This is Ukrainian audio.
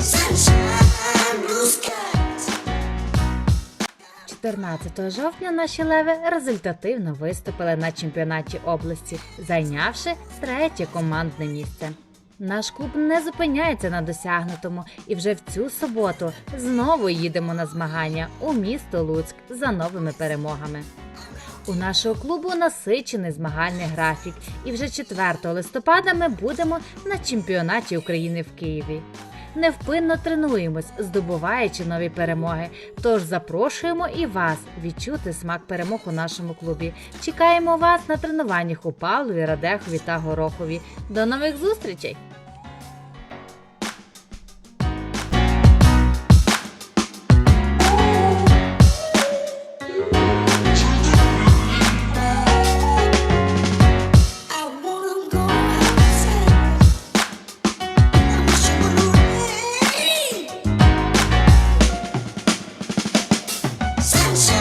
Sunshine, blue skies. 14 жовтня наші леви результативно виступили на чемпіонаті області, зайнявши третє командне місце. Наш клуб не зупиняється на досягнутому, і вже в цю суботу знову їдемо на змагання у місто Луцьк за новими перемогами. У нашого клубу насичений змагальний графік, і вже 4 листопада ми будемо на чемпіонаті України в Києві. Невпинно тренуємось, здобуваючи нові перемоги. Тож запрошуємо і вас відчути смак перемог у нашому клубі. Чекаємо вас на тренуваннях у Павлові, Радехові та Горохові. До нових зустрічей! Sunshine.